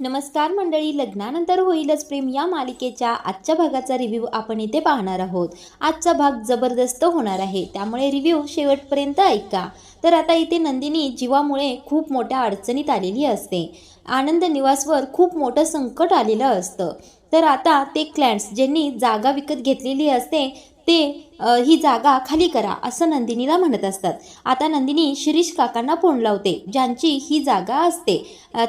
नमस्कार मंडळी लग्नानंतर होईलच प्रेम या मालिकेच्या आजच्या भागाचा रिव्ह्यू आपण इथे पाहणार आहोत. आजचा भाग जबरदस्त होणार आहे त्यामुळे रिव्ह्यू शेवटपर्यंत ऐका. तर आता इथे नंदिनी जीवामुळे खूप मोठ्या अडचणीत आलेली असते. आनंद निवासवर खूप मोठं संकट आलेलं असतं. तर आता ते क्लायंट्स ज्यांनी जागा विकत घेतलेली असते ते ही जागा खाली करा असं नंदिनीला म्हणत असतात. आता नंदिनी शिरीष काकांना फोन लावते ज्यांची ही जागा असते.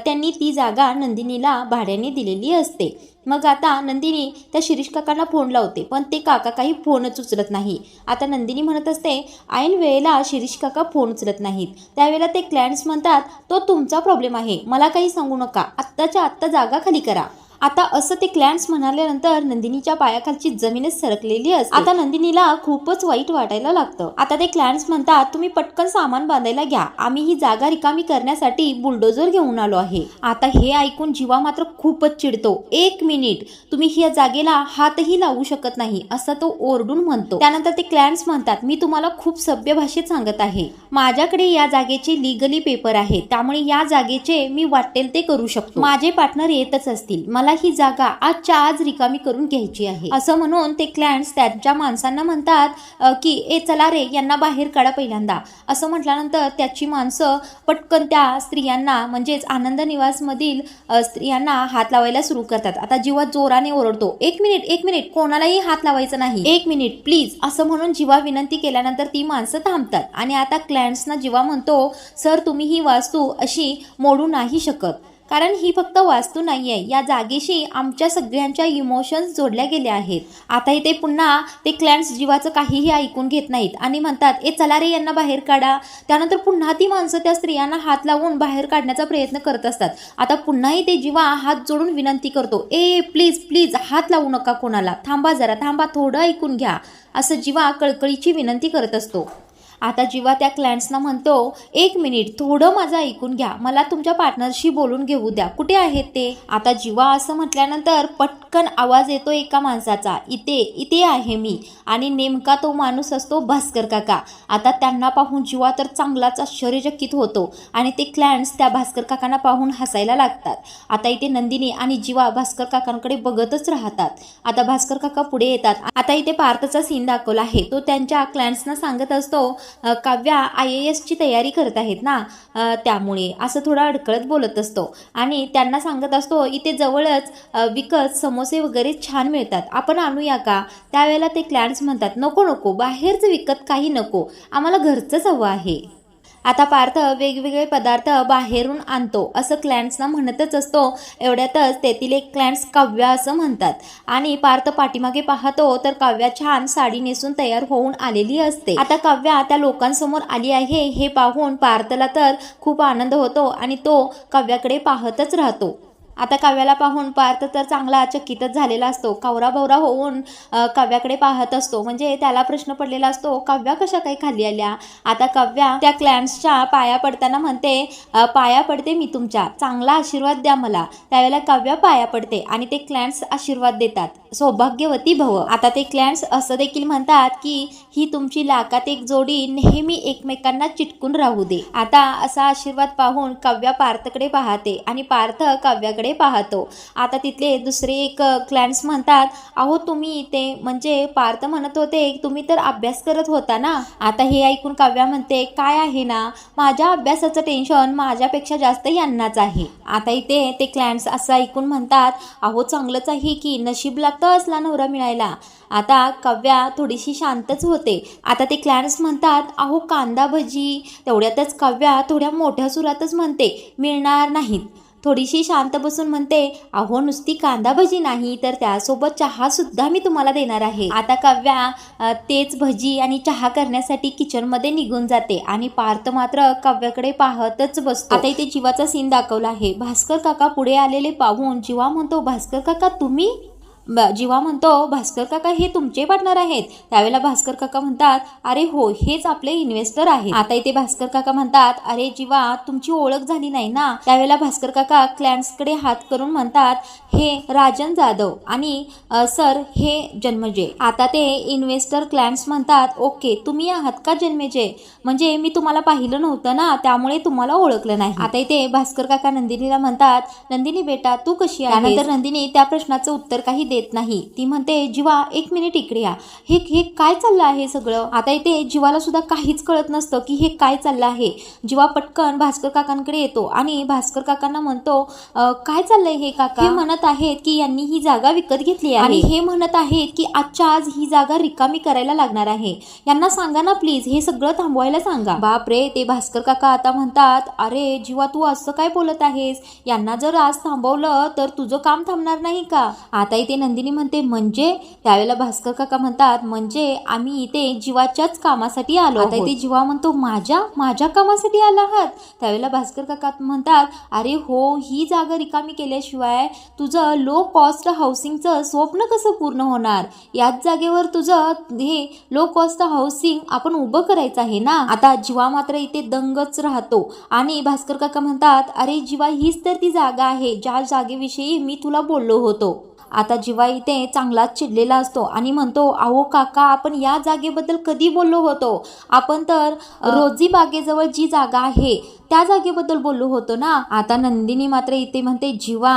त्यांनी ती जागा नंदिनीला भाड्याने दिलेली असते. मग आता नंदिनी त्या शिरीष काकांना फोन लावते पण ते काका काही फोनच उचलत नाही. आता नंदिनी म्हणत असते ऐन वेळेला शिरीष काका फोन उचलत नाहीत. त्यावेळेला ते क्लायंट्स म्हणतात तो तुमचा प्रॉब्लेम आहे मला काही सांगू नका. आत्ताच्या आत्ता जागा खाली करा आता असं ते क्लॅन्स म्हणाल्यानंतर नंदिनीच्या पायाखालची जमीनच सरकलेली असते. आता नंदिनीला खूपच वाईट वाटायला लागतं. आता ते क्लॅन्स म्हणतात तुम्ही पटकन सामान बांधायला घ्या. आम्ही ही जागा रिकामी करण्यासाठी बुलडोजर घेऊन आलो आहे. आता हे ऐकून जीवा मात्र खूपच चिडतो. एक मिनिट. तुम्ही ह्या जागेला हातही लावू शकत नाही असं तो ओरडून म्हणतो. त्यानंतर ते क्लॅन्स म्हणतात मी तुम्हाला खूप सभ्य भाषेत सांगत आहे. माझ्याकडे या जागेचे लिगली पेपर आहे त्यामुळे या जागेचे मी वाटेल ते करू शकतो. माझे पार्टनर येतच असतील. मला मला ही जागा आजच्या आज रिकामी करून घ्यायची आहे. असं म्हणून ते क्लॅन्ड्स त्यांच्या माणसांना म्हणतात की ए चला रे यांना बाहेर काढा पहिल्यांदा. असं म्हटल्यानंतर त्याची माणसं पटकन त्या स्त्रियांना म्हणजेच आनंद निवासमधील स्त्रियांना हात लावायला सुरू करतात. आता जीवा जोराने ओरडतो. एक मिनिट एक मिनिट कोणालाही हात लावायचा नाही. एक मिनिट प्लीज असं म्हणून जीवा विनंती केल्यानंतर ती माणसं थांबतात. आणि आता क्लॅन्ड्सना जीवा म्हणतो सर तुम्ही ही वास्तू अशी मोडू नाही शकत. कारण ही फक्त वास्तू नाही आहे या जागेशी आमच्या सगळ्यांच्या इमोशन्स जोडल्या गेल्या आहेत. आता इथे पुन्हा ते क्लायंट्स जीवाचं काहीही ऐकून घेत नाहीत आणि म्हणतात ए चला रे यांना बाहेर काढा. त्यानंतर पुन्हा ती माणसं त्या स्त्रियांना हात लावून बाहेर काढण्याचा प्रयत्न करत असतात. आता पुन्हाही ते जीवा हात जोडून विनंती करतो ए प्लीज प्लीज हात लावू नका कोणाला. थांबा जरा थांबा थोडं ऐकून घ्या. असं जीवा कळकळीची विनंती करत असतो. आता जेव्हा त्या क्लायंट्सना म्हणतो एक मिनिट थोडं माझं ऐकून घ्या. मला तुमच्या पार्टनरशी बोलून घेऊ द्या. कुठे आहेत ते? आता जीवा असं म्हटल्यानंतर पटकन आवाज येतो एका माणसाचा. इथे इथे आहे मी. आणि नेमका तो माणूस असतो भास्कर काका. आता त्यांना पाहून जीवा तर चांगलाच आश्चर्यचकित होतो आणि ते क्लायंट्स त्या भास्कर काकांना पाहून हसायला लागतात. आता इथे नंदिनी आणि जीवा भास्कर काकांकडे बघतच राहतात. आता भास्कर काका पुढे येतात. आता इथे पार्थचा सीन दाखवला आहे. तो त्यांच्या क्लायंट्सना सांगत असतो काव्या आय ए एसची तयारी करत आहेत ना. त्यामुळे असं थोडं अडकळत बोलत असतो. आणि त्यांना सांगत असतो इथे जवळच विकत समोसे वगैरे छान मिळतात. आपण आणूया का? त्यावेळेला ते क्लायंट्स म्हणतात नको नको बाहेरचं विकत काही नको. आम्हाला घरचंच हवं आहे. आता पार्थ वेगवेगळे पदार्थ बाहेरून आणतो असं क्लायंट्सना म्हणतच असतो. एवढ्यातच तेथील एक क्लायंट्स काव्या असं म्हणतात. आणि पार्थ पाठीमागे पाहतो तर काव्या छान साडी नेसून तयार होऊन आलेली असते. आता काव्या त्या लोकांसमोर आली आहे हे पाहून पार्थला तर खूप आनंद होतो आणि तो काव्याकडे पाहतच राहतो. आता काव्याला पाहून पार्थ तर चांगला चकितच झालेला असतो. कावराबावरा होऊन काव्याकडे पाहत असतो. म्हणजे त्याला प्रश्न पडलेला असतो काव्या कशा काही खाली आल्या? आता काव्या त्या क्लॅन्सच्या पाया पडताना म्हणते पाया पडते मी तुमच्या. चांगला आशीर्वाद द्या मला. त्यावेळेला काव्या पाया पडते आणि ते क्लॅन्स आशीर्वाद देतात. सौभाग्यवती भव. आता ते क्लायंट्स असं देखील म्हणतात की ही तुमची लाकात एक जोडी नेहमी एकमेकांना चिटकून राहू दे. आता असा आशीर्वाद पाहून काव्या पार्थकडे पाहते आणि पार्थ काव्याकडे पाहतो. आता तिथले दुसरे एक क्लायंट्स म्हणतात अहो तुम्ही ते म्हणजे पार्थ म्हणत होते तुम्ही तर अभ्यास करत होता ना? आता हे ऐकून काव्या म्हणते काय आहे ना माझ्या अभ्यासाचं टेन्शन माझ्यापेक्षा जास्त यांनाच आहे. आता इथे ते क्लायंट्स असं ऐकून म्हणतात अहो चांगलंच आहे की नशीब प्राप्त असला नवरा मिळायला. आता काव्या थोडीशी शांतच होते. आता ते क्लॅन्स म्हणतात अहो कांदा भजी. तेवढ्यातच काव्या थोड्या मोठ्या सुरातच म्हणते मिळणार नाहीत. थोडीशी शांत बसून म्हणते अहो नुसती कांदा भजी नाही तर त्यासोबत चहा सुद्धा मी तुम्हाला देणार आहे. आता काव्या तेच भजी आणि चहा करण्यासाठी किचनमध्ये निघून जाते आणि पार्थ मात्र काव्याकडे पाहतच बसतो. आता इथे जीवाचा सीन दाखवला आहे. भास्कर काका पुढे आलेले पाहून जीवा म्हणतो भास्कर काका तुम्ही जीवा म्हणतो भास्कर काका हे तुमचे पार्टनर आहेत. त्यावेळेला भास्कर काका म्हणतात अरे हो हेच आपले इन्व्हेस्टर आहेत. आता इथे भास्कर काका म्हणतात अरे जीवा तुमची ओळख झाली नाही ना? त्यावेळेला भास्कर काका क्लायंट्सकडे हात करून म्हणतात हे राजन जाधव आणि सर हे जन्मजे. आता ते इन्व्हेस्टर क्लॅन्स म्हणतात ओके तुम्ही आहात का जन्मेजे? म्हणजे मी तुम्हाला पाहिलं नव्हतं ना त्यामुळे तुम्हाला ओळखलं नाही. आता इथे भास्कर काका नंदिनीला म्हणतात नंदिनी बेटा तू कशी आहे नंदिनी त्या प्रश्नाचं उत्तर काही दे देत नाही. ती म्हणते जीवा एक मिनिट इकडे या. हे हे काय चाललं आहे सगळं? आता इथे जीवाला सुद्धा काहीच कळत नसतं की हे काय चाललं आहे. जीवा पटकन भास्कर काकांकडे येतो आणि भास्कर काकांना म्हणतो काय चाललंय हे काका? हे म्हणत आहेत की यांनी ही जागा विकत घेतली आहे. आणि हे म्हणत आहेत की आजच्या आज ही जागा रिकामी करायला लागणार आहे. यांना सांगा ना प्लीज हे सगळं थांबवायला सांगा. बापरे ते भास्कर काका आता म्हणतात अरे जीवा तू असं काय बोलत आहेस? यांना जर आज थांबवलं तर तुझं काम थांबणार नाही का? आता इथे नंदिनी म्हणते म्हणजे? त्यावेळेला भास्कर काका म्हणतात म्हणजे आम्ही इथे जीवाच्याच कामासाठी आलो. आता इथे जीवा म्हणतो माझ्या? माझ्या कामासाठी आला आहात? त्यावेळेला भास्कर काका म्हणतात अरे हो ही जागा रिकामी केल्याशिवाय तुझं लो कॉस्ट हाऊसिंगचं स्वप्न कसं पूर्ण होणार? याच जागेवर तुझं हे लो कॉस्ट हाऊसिंग आपण उभं करायचं आहे ना? आता जीवा मात्र इथे दंगच राहतो. आणि भास्कर काका म्हणतात अरे जीवा हीच तर ती जागा आहे. ज्या जागेविषयी मी तुला बोललो होतो. आता जीवा इथे चांगलाच चिडलेला असतो आणि म्हणतो अहो काका आपण या जागेबद्दल कधी बोललो होतो? आपण तर रोजी बागेजवळ जी जागा आहे त्या जागेबद्दल बोललो होतो ना. आता नंदिनी मात्र इथे म्हणते जीवा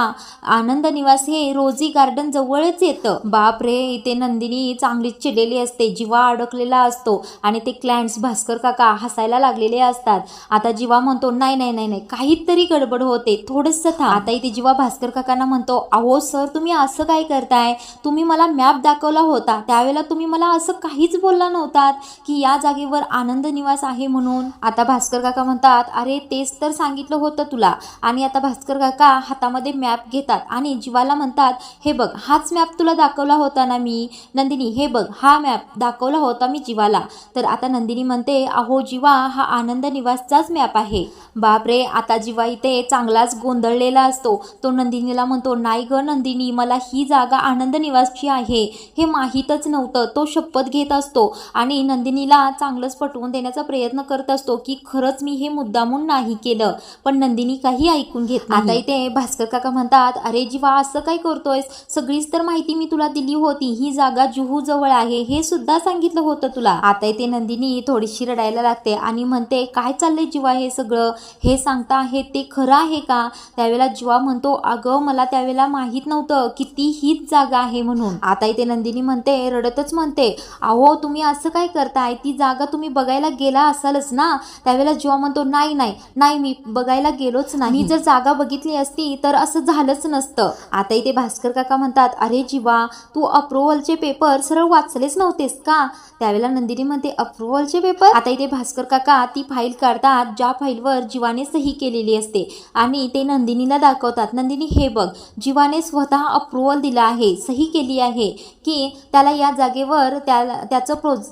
आनंद निवास हे रोजी गार्डन जवळच येतं. बाप रे इथे नंदिनी चांगलीच चिडलेली असते जीवा अडकलेला असतो आणि ते क्लायंट्स भास्कर काका हसायला लागलेले असतात. आता जीवा म्हणतो नाही नाही नाही नाही काहीतरी गडबड होते थोडंसं था आता इथे जीवा भास्कर काकांना म्हणतो अहो सर तुम्ही असं काय करताय? तुम्ही मला मॅप दाखवला होता. त्यावेळेला तुम्ही मला असं काहीच बोलला नव्हतात की या जागेवर आनंद निवास आहे म्हणून. आता भास्कर काका म्हणतात अरे तेच तर सांगितलं होतं तुला. आणि आता भास्कर काका हातामध्ये मॅप घेतात आणि जीवाला म्हणतात हे बघ हाच मॅप तुला दाखवला होता ना मी? नंदिनी हे बघ हा मॅप दाखवला होता मी जीवाला. तर आता नंदिनी म्हणते अहो जीवा हा आनंद निवासचाच मॅप आहे. बापरे आता जीवा इथे चांगलाच गोंधळलेला असतो. तो नंदिनीला म्हणतो नाही ग नंदिनी मला ही जागा आनंद निवासची आहे. हे माहीतच नव्हतं तो शपथ घेत असतो. आणि नंदिनीला चांगलंच पटवून देण्याचा प्रयत्न करत असतो की खरंच मी हे मुद्दामून नाही केलं. पण नंदिनी काही ऐकून घेत. आता इथे भास्कर काका म्हणतात अरे जीवा असं काय करतोयस? सगळीच तर माहिती मी तुला दिली होती. ही जागा जुहू जवळ आहे. हे सुद्धा सांगितलं होतं तुला. आता इथे नंदिनी थोडीशी रडायला लागते आणि म्हणते काय चाललंय जीवा हे सगळं? हे सांगता आहे ते खरं आहे का? त्यावेळेला जीवा म्हणतो अगं मला त्यावेळेला माहीत नव्हतं की ती हीच जागा आहे म्हणून. आता इथे नंदिनी म्हणते रडतच म्हणते अहो तुम्ही असं काय करताय? ती जागा तुम्ही बघायला गेला असालच ना? त्यावेळेला जीवा म्हणतो नाही नाही. नाही मी बघायला गेलोच नाही. मी जर जागा बघितली असती तर असं झालंच नसतं. आता इथे भास्कर काका म्हणतात अरे जीवा तू अप्रुव्हलचे पेपर सरळ वाचलेच नव्हतेस का? त्यावेळेला नंदिनी म्हणते अप्रुव्हलचे पेपर आता इथे भास्कर काका ती फाईल काढतात ज्या फाईलवर जीवाने सही केलेली असते. आणि ते नंदिनीला दाखवतात. नंदिनी हे बघ जीवाने स्वतः अप्रुव्हल दिला आहे सही केली आहे की त्याला या जागेवर त्या त्याचं प्रोज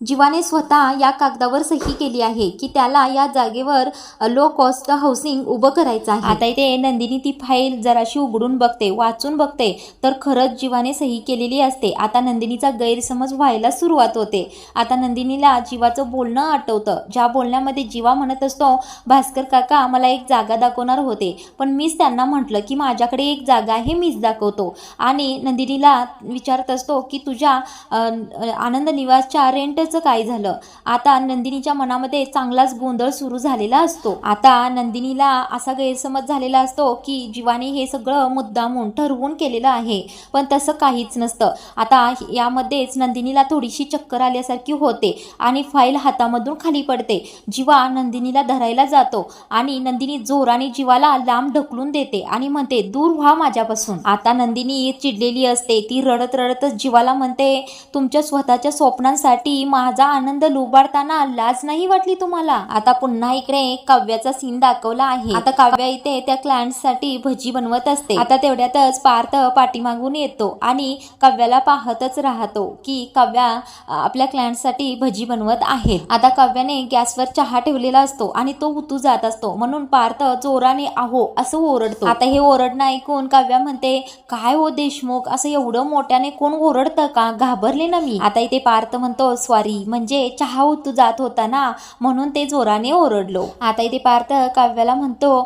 जीवाने स्वतः या कागदावर सही केली आहे की त्याला या जागेवर लो कॉस्ट हाऊसिंग उभं करायचं आहे. आता इथे नंदिनी ती फाईल जराशी उघडून बघते वाचून बघते तर खरंच जीवाने सही केलेली असते. आता नंदिनीचा गैरसमज व्हायला सुरुवात होते. आता नंदिनीला जीवाचं बोलणं आठवतं. ज्या बोलण्यामध्ये जीवा म्हणत असतो भास्कर काका मला एक जागा दाखवणार होते. पण मीच त्यांना म्हटलं की माझ्याकडे एक जागा आहे मीच दाखवतो. आणि नंदिनीला विचारत असतो की तुझ्या आनंद निवासच्या रेंट रेंटचं काय झालं? आता नंदिनीच्या मनामध्ये चांगलाच गोंधळ सुरू झालेला असतो. आता नंदिनीला असा गैरसमज झालेला असतो की जीवाने हे सगळं मुद्दामून ठरवून केलेलं आहे. पण तसं काहीच नसतं. आता यामध्येच नंदिनीला थोडीशी चक्कर आल्यासारखी होते आणि फाईल हातामधून खाली पडते. जीवा नंदिनीला धरायला जातो आणि नंदिनी जोराने जीवाला लांब ढकलून देते आणि म्हणते दूर व्हा माझ्यापासून. आता नंदिनी चिडलेली असते. ती रडत रडतच जीवाला म्हणते तुमच्या स्वतःच्या स्वप्नांसाठी माझा आनंद लुबाडताना लाज नाही वाटली तुम्हाला? आता पुन्हा इकडे काव्याचा सीन दाखवला आहे. आता काव्या इथे त्या क्लायंटसाठी भजी बनवत असते. आता तेवढ्यातच पार्थ पाठीमागून येतो आणि काव्याला पाहतच राहतो की काव्या आपल्या क्लायंटसाठी भजी बनवत आहे. आता काव्याने गॅसवर चहा ठेवलेला असतो आणि तो उतू जात असतो. म्हणून पार्थ जोराने आहो असं ओरडतो. आता हे ओरडणं ऐकून काव्या म्हणते काय हो देशमुख असं एवढं मोठ्याने कोण ओरडतं का? घाबरले ना मी. आता इथे पार्थ म्हणतो स्वारी म्हणजे चहा उतू जात होता ना म्हणून ते जोराने ओरडलो. आता इथे पार्थ काव्याला म्हणतो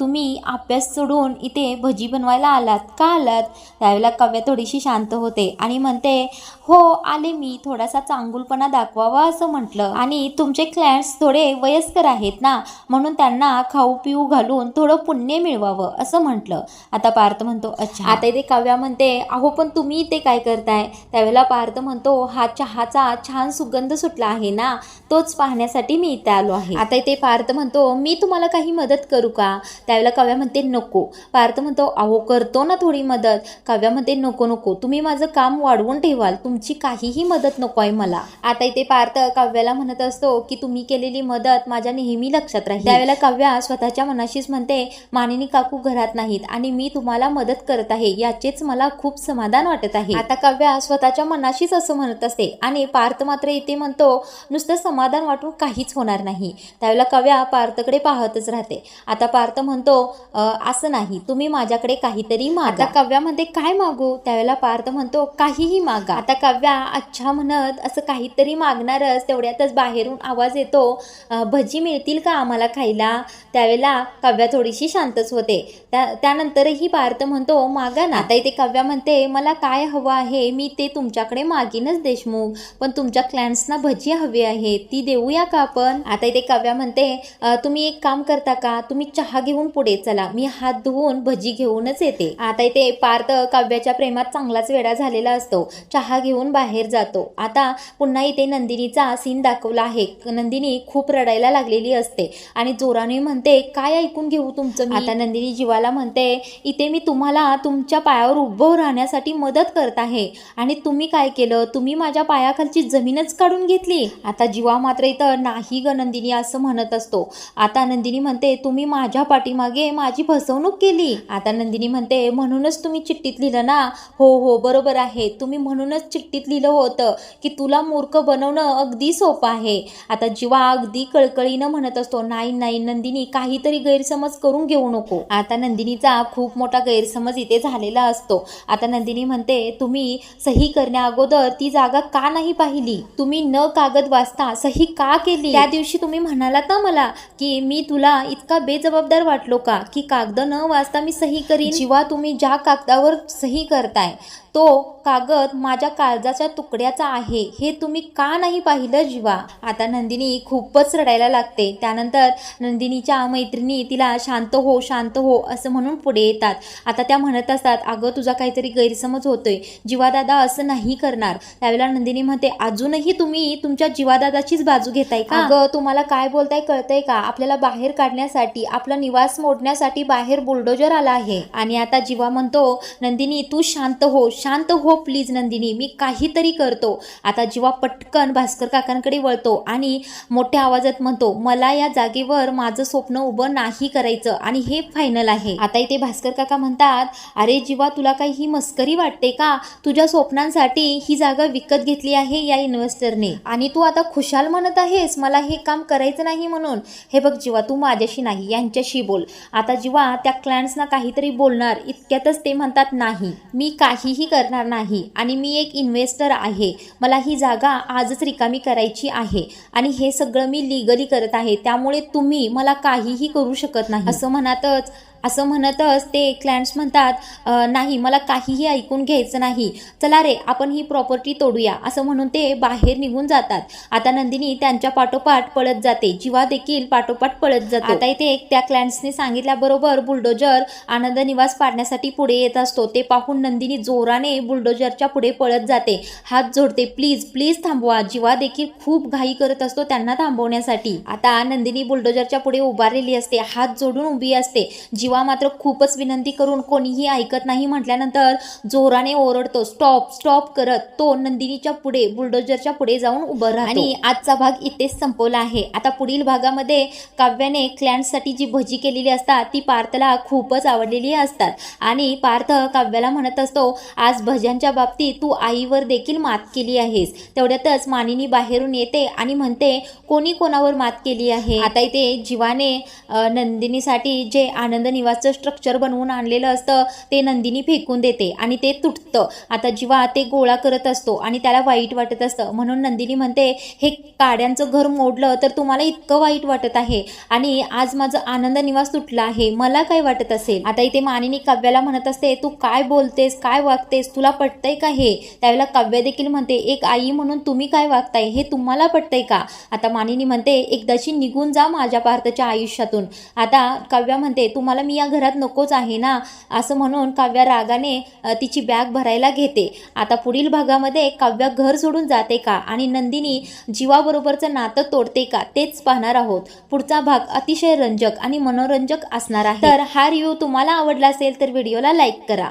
तुम्ही अभ्यास सोडून इथे भजी बनवायला आलात? का आलात? त्यावेळेला काव्या थोडीशी शांत होते आणि म्हणते हो आले मी. थोडासा चांगुलपणा दाखवावा असं म्हटलं. आणि तुमचे क्लायंट्स थोडे वयस्कर आहेत ना म्हणून त्यांना खाऊ पिऊ घालून थोडं पुण्य मिळवावं असं म्हटलं. आता पार्थ म्हणतो अच्छा आता इथे काव्या म्हणते अहो पण तुम्ही इथे काय करताय? त्यावेळेला पार्थ म्हणतो हा चहाचा छान सुगंध सुटला आहे ना तोच पाहण्यासाठी मी इथे आलो आहे. आता इथे पार्थ म्हणतो मी तुम्हाला काही मदत करू का? त्यावेळेला काव्या म्हणते नको. पार्थ म्हणतो अहो करतो ना थोडी मदत. काव्या म्हणते नको नको. तुम्ही माझं काम वाढवून ठेवाल. तुमची काहीही मदत नको आहे मला. आता इथे पार्थ काव्याला म्हणत असतो की तुम्ही केलेली मदत माझ्या नेहमी लक्षात राहील. त्यावेळेला काव्या स्वतःच्या मनाशीच म्हणते मानिनी काकू घरात नाहीत आणि मी तुम्हाला मदत करत आहे याचेच मला खूप समाधान वाटत आहे. आता काव्या स्वतःच्या मनाशीच असं म्हणत असते आणि पार्थ मात्र इथे म्हणतो नुसतं समाधान वाटून काहीच होणार नाही. त्यावेळेला काव्या पार्थकडे पाहतच राहते. आता पार्थ म्हणतो असं नाही तुम्ही माझ्याकडे काहीतरी मागा. काव्यामध्ये काय मागू? त्यावेळेला पार्थ म्हणतो काहीही मागा. आता काव्या अच्छा म्हणत असं काहीतरी मागणारच तेवढ्यातच बाहेरून आवाज येतो भजी मिळतील का आम्हाला खायला? त्यावेळेला काव्या थोडीशी शांतच होते. त्या त्यानंतरही पार्थ म्हणतो मागा ना. आता इथे काव्या म्हणते मला काय हवं आहे मी ते तुमच्याकडे मागीनच देशमुख पण तुमच्या क्लायंट्सना भजी हवी आहे ती देऊया का आपण? आता इथे काव्या म्हणते तुम्ही एक काम करता का? तुम्ही चहा घेऊन पुढे चला मी हात धुवून भजी घेऊनच येते. आता इथे पार्थ काव्याच्या प्रेमात चांगलाच वेडा झालेला असतो. चहा घेऊन बाहेर जातो. आता पुन्हा इथे नंदिनीचा सीन दाखवला आहे. नंदिनी खूप रडायला लागलेली असते आणि जोराने म्हणते काय ऐकून घेऊ तुमचं मी?" आता नंदिनी जीवाला म्हणते इथे मी तुम्हाला तुमच्या पायावर उभं राहण्यासाठी मदत करत आहे. आणि तुम्ही काय केलं? तुम्ही माझ्या पायाखालची जमीनच काढून घेतली. आता जीवा मात्र इथं नाही ग नंदिनी असं म्हणत असतो. आता नंदिनी म्हणते तुम्ही माझ्या पाठीमागे माझी फसवणूक केली. आता नंदिनी म्हणते म्हणूनच तुम्ही चिठ्ठीत लिहिलं ना? हो हो बरोबर आहे. तुम्ही म्हणूनच चिठ्ठीत लिहिलं होतं की तुला मूर्ख बनवणं अगदी सोपं आहे. आता जीवा अगदी कळकळीनं म्हणत असतो नाही नाही नंदिनी काहीतरी गैरसमज करून घेऊ नको. आता नंदिनीचा खूप मोठा गैरसमज इथे झालेला असतो. आता नंदिनी म्हणते तुम्ही सही करण्या अगोदर ती जागा का नाही पाहिली? तुम्ही न कागद वाचता सही का केली? त्या दिवशी तुम्ही म्हणालात ना मला की मी तुला इतका बेजबाबदार वाटलो का? की कागद न वाचता मी सही करीन? जेव्हा तुम्ही ज्या कागदावर सही करताय तो कागद माझ्या काळजाच्या तुकड्याचा आहे. हे तुम्ही का नाही पाहिलं जीवा? आता नंदिनी खूपच रडायला लागते. त्यानंतर नंदिनीच्या मैत्रिणी तिला शांत हो शांत हो असं म्हणून पुढे येतात. आता त्या म्हणत असतात अगं तुझा काहीतरी गैरसमज होतोय. जीवादादा असं नाही करणार. त्यावेळेला नंदिनी म्हणते अजूनही तुम्ही तुमच्या जीवादादाचीच बाजू घेताय का? अगं तुम्हाला काय बोलताय कळतंय का? आपल्याला बाहेर काढण्यासाठी आपला निवास मोडण्यासाठी बाहेर बुलडोजर आला आहे. आणि आता जीवा म्हणतो नंदिनी तू शांत हो शांत शांत हो प्लीज नंदिनी. मी काहीतरी करतो. आता जीवा पटकन भास्कर काकांकडे वळतो आणि मोठ्या आवाजात म्हणतो मला या जागेवर माझं स्वप्न उभं नाही करायचं आणि हे फायनल आहे. आता इथे भास्कर काका म्हणतात अरे जीवा तुला काही ही मस्करी वाटते का? तुझ्या स्वप्नांसाठी ही जागा विकत घेतली आहे या इन्व्हेस्टरने आणि तू आता खुशाल म्हणत आहेस? मला हे काम करायचं नाही म्हणून. हे बघ जीवा तू माझ्याशी नाही यांच्याशी बोल. आता जीवा त्या क्लायंट्सना काहीतरी बोलणार इतक्यातच ते म्हणतात नाही मी काहीही करणार नाही आणि मी एक इन्व्हेस्टर आहे. मला ही जागा आजच रिकामी करायची आहे. आणि हे सगळं मी लिगली करत आहे. त्यामुळे तुम्ही मला काहीही करू शकत नाही. असं म्हणतच असं म्हणतच ते क्लायंट्स म्हणतात "अ, नाही मला काहीही ऐकून घ्यायचं नाही. चला रे आपण ही प्रॉपर्टी तोडूया. असं म्हणून ते बाहेर निघून जातात. आता नंदिनी त्यांच्या पाठोपाठ पळत जाते. जीवा देखील पाठोपाठ पळत जाते. आता इथे एक त्या क्लायंट्सने सांगितल्याबरोबर बुलडोजर आनंद निवास पाडण्यासाठी पुढे येत असतो. ते पाहून नंदिनी जोराने बुलडोजरच्या पुढे पळत जाते. हात जोडते प्लीज प्लीज थांबवा. जीवा देखील खूप घाई करत असतो त्यांना थांबवण्यासाठी. आता नंदिनी बुलडोजरच्या पुढे उभारलेली असते. हात जोडून उभी असते. जीवा शिवा मात्र खूपच विनंती करून कोणीही ऐकत नाही म्हटल्यानंतर जोराने ओरडतो स्टॉप स्टॉप करत. तो नंदिनीच्या पुढे बुलडोजरच्या पुढे जाऊन उभं राहतो. आणि आजचा भाग इथेच संपवला आहे. आता पुढील भागामध्ये काव्याने क्लॅन्टसाठी जी भजी केलेली असतात ती पार्थला खूपच आवडलेली असतात. आणि पार्थ काव्याला म्हणत असतो आज भज्यांच्या बाबतीत तू आईवर देखील मात केली आहेस. तेवढ्यातच मानिनी बाहेरून येते आणि म्हणते कोणी कोणावर मात केली आहे? आता इथे जीवाने नंदिनीसाठी जे आनंद निवासचं स्ट्रक्चर बनवून आणलेलं असतं ते नंदिनी फेकून देते आणि ते तुटतं. आता जीवा ते गोळा करत असतो आणि त्याला वाईट वाटत असतं. म्हणून नंदिनी म्हणते हे काड्यांचं घर मोडलं तर तुम्हाला इतकं वाईट वाटत आहे आणि आज माझं आनंद निवास तुटला आहे. मला काय वाटत असेल? आता इथे मानिनी काव्याला म्हणत असते तू काय बोलतेस? काय वागतेस? तुला पटतंय का हे? त्यावेळेला काव्य देखील म्हणते एक आई म्हणून तुम्ही काय वागताय? हे तुम्हाला पटतंय का? आता मानिनी म्हणते एकदाची निघून जा माझ्या पार्थच्या आयुष्यातून. आता काव्या म्हणते तुम्हाला मी या घरात नकोच आहे ना? असं म्हणून काव्या रागाने तिची बॅग भरायला घेते. आता पुढील भागामध्ये काव्या घर सोडून जाते का? आणि नंदिनी जीवाबरोबरचं नातं तोडते का? तेच पाहणार आहोत. पुढचा भाग अतिशय रंजक आणि मनोरंजक असणार आहे. तर हा रिव्ह्यू तुम्हाला आवडला असेल तर व्हिडिओला लाईक करा.